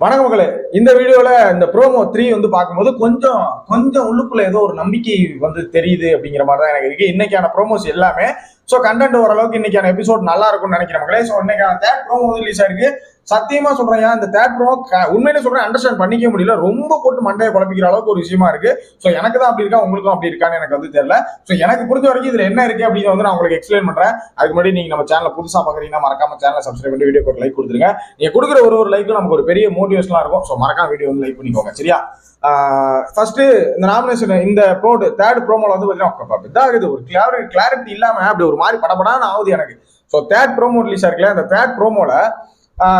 வணக்கம் இந்த வீடியோல இந்த ப்ரோமோ த்ரீ வந்து பார்க்கும்போது கொஞ்சம் கொஞ்சம் உள்ளுக்குள்ள ஏதோ ஒரு நம்பிக்கை வந்து தெரியுது அப்படிங்கிற மாதிரி தான் எனக்கு இருக்கு. இன்னைக்கான ப்ரோமோஸ் எல்லாமே ஸோ கண்டென்ட் ஓரளவுக்கு இன்னைக்கான எபிசோட் நல்லா இருக்கும்னு நினைக்கிறேன் மக்களே. ஸோ இன்னைக்கான தேர்ட் ப்ரோமோ ரிலீஸ் ஆயிருக்கு. சத்தியமா சொல்றேன் ஏன் இந்த தேர்ட் ப்ரோ உண்மையிலே சொல்றேன் அண்டர்ஸ்டாண்ட் பண்ணிக்க முடியல. ரொம்ப போட்டு மண்டையை குழப்பிக்கிற அளவுக்கு ஒரு விஷயமா இருக்கு. ஸோ எனக்கு தான் அப்படி இருக்கா? உங்களுக்கும் அப்படி இருக்கான்னு எனக்கு வந்து தெரியல. ஸோ எனக்கு புரிஞ்ச வரைக்கும் இதுல என்ன இருக்கு அப்படின்னு வந்து நான் உங்களுக்கு எக்ஸ்பிளைன் பண்றேன். அதுக்கு முன்னாடி நீங்க நம்ம சேனல் புதுசா பாக்குறீங்கன்னா மறக்காம சேனலை சப்ஸ்கிரைப் பண்ணி வீடியோ ஒரு லைக் கொடுத்துருங்க. நீங்க கொடுக்குற ஒரு ஒரு லைக்கும் நமக்கு ஒரு பெரிய மோட்டிவேஷனா இருக்கும். ஸோ மறக்காம வீடியோ வந்து லைக் பண்ணிக்கோங்க. சரியா? ஃபர்ஸ்ட் இந்த நாமினேஷன் இந்த ப்ரோடு தேர்ட் ப்ரோமோல வந்து பார்த்தீங்கன்னா இதாகுது ஒரு கிளாரிட்டி கிளாரிட்டி இல்லாம அப்படி ஒரு மாதிரி படப்படான்னு ஆகுது எனக்கு. ஸோ தேர்ட் ப்ரோமோ ரிலீஸ் ஆயிருக்கல அந்த தேர்ட் ப்ரோமோல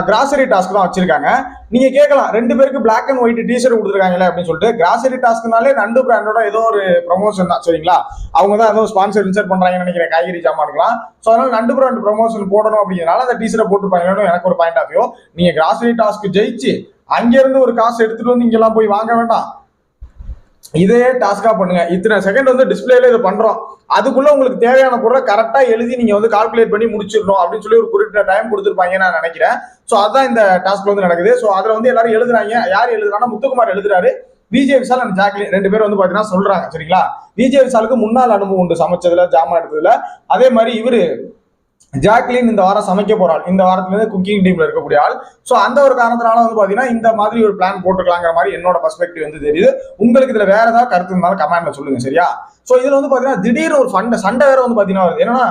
கிராசரி டாஸ்க் தான் வச்சிருக்காங்க. நீங்க கேட்கலாம் ரெண்டு பேருக்கு பிளாக் அண்ட் ஒயிட் டிஷர்ட் கொடுத்துருக்காங்களே அப்படின்னு சொல்லிட்டு கிராசரி டாஸ்க்னாலே நண்டு பிராண்டோட ஏதோ ஒரு ப்ரொமோஷன் தான் சரிங்களா? அவங்க தான் ஏதோ ஸ்பான்சர் இன்சர்ட் பண்றாங்கன்னு நினைக்கிறேன் காய்கறி ஜாமான்லாம் ஸோ அதனால நண்டு பிராண்ட் ப்ரொமோஷன் போடணும் அப்படிங்கிறனால அந்த டீஷர்ட்டை போட்டுருப்பாங்கன்னு எனக்கு ஒரு பாயிண்ட் ஆஃப் வியூ நீங்க கிராசரி டாஸ்க் ஜெயிச்சு அங்கிருந்து ஒரு காசு எடுத்துட்டு வந்து இங்கெல்லாம் போய் வாங்க வேண்டாம். இதே டாஸ்கா பண்ணுங்க. இத்தனை செகண்ட் வந்து டிஸ்பிளேல இது பண்றோம். அதுக்குள்ள உங்களுக்கு தேவையான பொருளை கரெக்டா எழுதி நீங்க வந்து கால்குலேட் பண்ணி முடிச்சிடணும் அப்படின்னு சொல்லி ஒரு குறிப்பிட்ட டைம் கொடுத்துருப்பாங்க நான் நினைக்கிறேன். ஸோ அதான் இந்த டாஸ்க் வந்து நடக்குது. ஸோ அதுல வந்து எல்லாரும் எழுதுறாங்க. யார் எழுதுறாங்கன்னா முத்துக்குமார் எழுதுறாரு. விஜய் விஷால் அண்ட் ஜாக்லின் ரெண்டு பேரும் வந்து பாத்தீங்கன்னா சொல்றாங்க. சரிங்களா? விஜய் விஷாலுக்கு முன்னாள் அனுபவம் உண்டு சமைச்சதுல ஜாமான் எடுத்ததுல. அதே மாதிரி இவரு ஜாக்லின் இந்த வாரம் சமைக்க போறாள் இந்த வாரத்துல இருந்து குக்கிங் டீம்ல இருக்கக்கூடிய ஆள். ஸோ அந்த ஒரு காரணத்தினால வந்து பாத்தீங்கன்னா இந்த மாதிரி ஒரு பிளான் போட்டுக்கலாங்கிற மாதிரி என்னோட பர்ஸ்பெக்டிவ் வந்து தெரியுது. உங்களுக்கு இதுல வேற ஏதாவது கருத்து இருந்தாலும் கமெண்ட்ல சொல்லுங்க சரியா? ஸோ இதுல வந்து பாத்தீங்கன்னா திடீர்னு ஒரு ஃபண்டை சண்டை வேற வந்து பாத்தீங்கன்னா வருது. என்னன்னா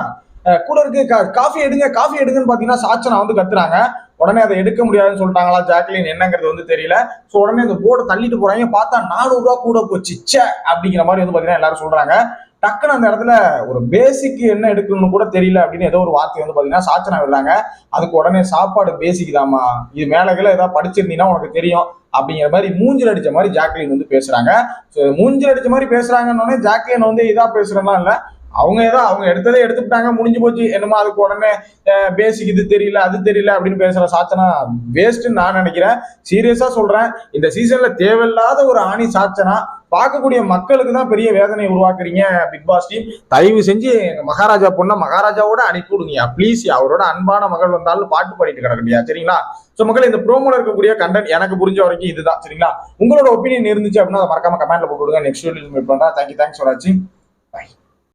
கூட இருக்கு காஃபி எடுங்க காஃபி எடுங்கன்னு பாத்தீங்கன்னா சாச்சனா வந்து கத்துறாங்க. உடனே அதை எடுக்க முடியாதுன்னு சொல்லிட்டாங்களா ஜாக்லின்? என்னங்கிறது வந்து தெரியல. ஸோ உடனே அந்த போர்டை தள்ளிட்டு போறாங்க. பார்த்தா நானூறு ரூபா கூட போச்சு ச்சே அப்படிங்கிற மாதிரி வந்து பாத்தீங்கன்னா எல்லாரும் சொல்றாங்க. டக்குன்னு அந்த இடத்துல ஒரு பேசிக் என்ன எடுக்கணும்னு கூட தெரியல அப்படின்னு ஏதோ ஒரு வார்த்தை வந்து பார்த்தீங்கன்னா சாச்சனா விடுறாங்க. அதுக்கு உடனே சாப்பாடு பேசிக் தாமா இது மேலே கீழே ஏதாவது படிச்சிருந்தீங்கன்னா உனக்கு தெரியும் அப்படிங்கிற மாதிரி மூஞ்சில் அடிச்ச மாதிரி ஜாக்லின் வந்து பேசுறாங்க. ஸோ மூஞ்சில் அடிச்ச மாதிரி பேசுறாங்கன்னு ஜாக்லின் வந்து இதாக பேசுறதுலாம் இல்லை. அவங்க ஏதோ அவங்க எடுத்ததே எடுத்துக்கிட்டாங்க முடிஞ்சு போச்சு. என்னமோ அதுக்கு உடனே பேசிக் இது தெரியல அது தெரியல அப்படின்னு பேசுற சாச்சனா வேஸ்ட்னு நான் நினைக்கிறேன். சீரியஸா சொல்றேன். இந்த சீசன்ல தேவையில்லாத ஒரு ஆணி சாச்சனா பார்க்கக்கூடிய மக்களுக்கு தான் பெரிய வேதனை உருவாக்குறீங்க பிக் பாஸ் டீம் தயவு செஞ்சு மகாராஜா பொண்ணை மகாராஜாவோட அனுப்பி விடுங்க ப்ளீஸ் அவரோட அன்பான மகள் வந்தாலும் பாட்டு பாடிட்டு கிடக்கலையா சரிங்களா? ஸோ மக்கள் இந்த ப்ரோமோல இருக்கக்கூடிய கண்டென்ட் எனக்கு புரிஞ்ச வரைக்கும் இதுதான் சரிங்களா? உங்களோட ஒப்பீனியன் இருந்துச்சு அப்படின்னா அதை மறக்காம கமெண்ட்ல போட்டு விடுங்க நெக்ஸ்ட் வீடியோ மீட் பண்றேன். தேங்க்யூ தேங்க்ஸ் ஃபார் வாட்சிங் பை